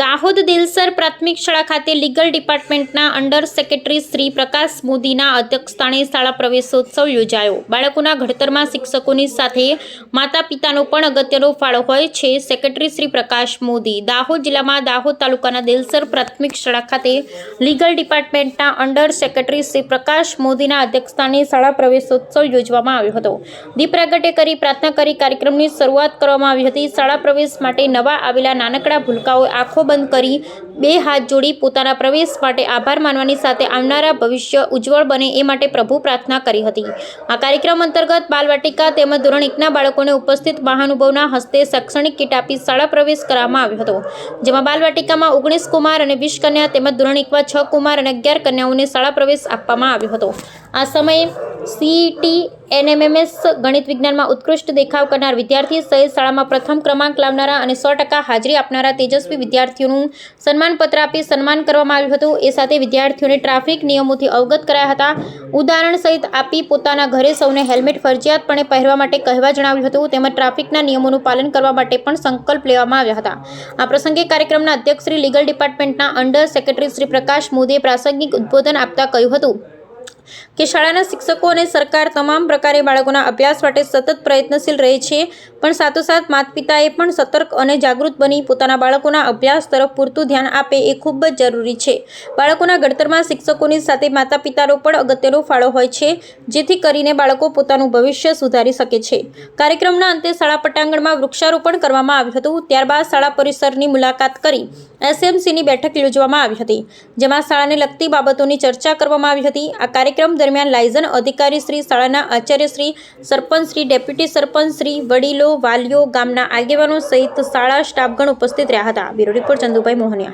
દાહોદ દિલસર પ્રાથમિક શાળા ખાતે લીગલ ડિપાર્ટમેન્ટના અંડર સેક્રેટરી શ્રી પ્રકાશ મોદીના અધ્યક્ષસ્થાને શાળા પ્રવેશોત્સવ યોજાયો. બાળકોના ઘડતરમાં શિક્ષકોની સાથે માતા પિતાનો પણ અગત્યનો ફાળો હોય છે, સેક્રેટરી શ્રી પ્રકાશ મોદી. દાહોદ જિલ્લામાં દાહોદ તાલુકાના દિલસર પ્રાથમિક શાળા ખાતે લીગલ ડિપાર્ટમેન્ટના અંડર સેક્રેટરી શ્રી પ્રકાશ મોદીના અધ્યક્ષસ્થાને શાળા પ્રવેશોત્સવ યોજવામાં આવ્યો હતો. દીપ પ્રાગટ્ય કરી પ્રાર્થના કરી કાર્યક્રમની શરૂઆત કરવામાં આવી હતી. શાળા પ્રવેશ માટે નવા આવેલા નાનકડા ભૂલકાઓ આંખો બંધ કરી બે હાથ જોડી પોતાના પ્રવેશ માટે આભાર માનવાની સાથે આવનારા ભવિષ્ય ઉજ્જવળ બને એ માટે પ્રભુ પ્રાર્થના કરી હતી. આ કાર્યક્રમ અંતર્ગત બાલવાટિકા તેમજ ધોરણ એકના બાળકોને ઉપસ્થિત મહાનુભાવના હસ્તે શૈક્ષણિક કીટ આપી શાળા પ્રવેશ કરવામાં આવ્યો હતો. જેમાં બાલવાટિકામાં ઓગણીસ કુમાર અને વીસ કન્યા તેમજ ધોરણ એકમાં છ કુમાર અને અગિયાર કન્યાઓને શાળા પ્રવેશ આપવામાં આવ્યો હતો. આ સમયે સીઈટી એનએમએમએસ ગણિત વિજ્ઞાનમાં ઉત્કૃષ્ટ દેખાવ કરનાર વિદ્યાર્થી સહિત શાળામાં પ્રથમ ક્રમાંક લાવનારા અને સો ટકા હાજરી આપનારા તેજસ્વી વિદ્યાર્થીઓનું સન્માનપત્ર આપી સન્માન કરવામાં આવ્યું હતું. એ સાથે વિદ્યાર્થીઓને ટ્રાફિક નિયમોથી અવગત કરાયા હતા. ઉદાહરણ સહિત આપી પોતાના ઘરે સૌને હેલ્મેટ ફરજિયાતપણે પહેરવા માટે કહેવા જણાવ્યું હતું. તેમજ ટ્રાફિકના નિયમોનું પાલન કરવા માટે પણ સંકલ્પ લેવામાં આવ્યા હતા. આ પ્રસંગે કાર્યક્રમના અધ્યક્ષ શ્રી લીગલ ડિપાર્ટમેન્ટના અંડર સેક્રેટરી શ્રી પ્રકાશ મોદીએ પ્રાસંગિક ઉદ્બોધન આપતા કહ્યું હતું. કે શાળાના શિક્ષકો અને સરકાર તમામ પ્રકારે બાળકોના અભ્યાસ માટે સતત પ્રયત્નશીલ રહે છે, પણ સાથોસાથ માતા પિતાએ પણ સતર્ક અને જાગૃત બની પોતાના બાળકોના અભ્યાસ તરફ પૂરતું ધ્યાન આપે એ ખૂબ જ જરૂરી છે. બાળકોના ઘડતરમાં શિક્ષકોની સાથે માતા પિતાનો પણ અગત્યનો ફાળો હોય છે, જેથી કરીને બાળકો પોતાનું ભવિષ્ય સુધારી શકે છે. કાર્યક્રમના અંતે શાળા પટાંગણમાં વૃક્ષારોપણ કરવામાં આવ્યું હતું, ત્યારબાદ શાળા પરિસરની મુલાકાત કરી એસએમસીની બેઠક યોજવામાં આવી હતી, જેમાં શાળાને લગતી બાબતોની ચર્ચા કરવામાં આવી હતી. આ કાર્યક્રમ દરમિયાન લાયઝન અધિકારી શ્રી, શાળાના સરપંચ શ્રી, ડેપ્યુટી સરપંચ શ્રી, વડીલો, વાલીઓ, ગામના આગેવાનો સહિત શાળા સ્ટાફગણ ઉપસ્થિત રહ્યા હતા. Bureau report Chandubhai Mohaniya.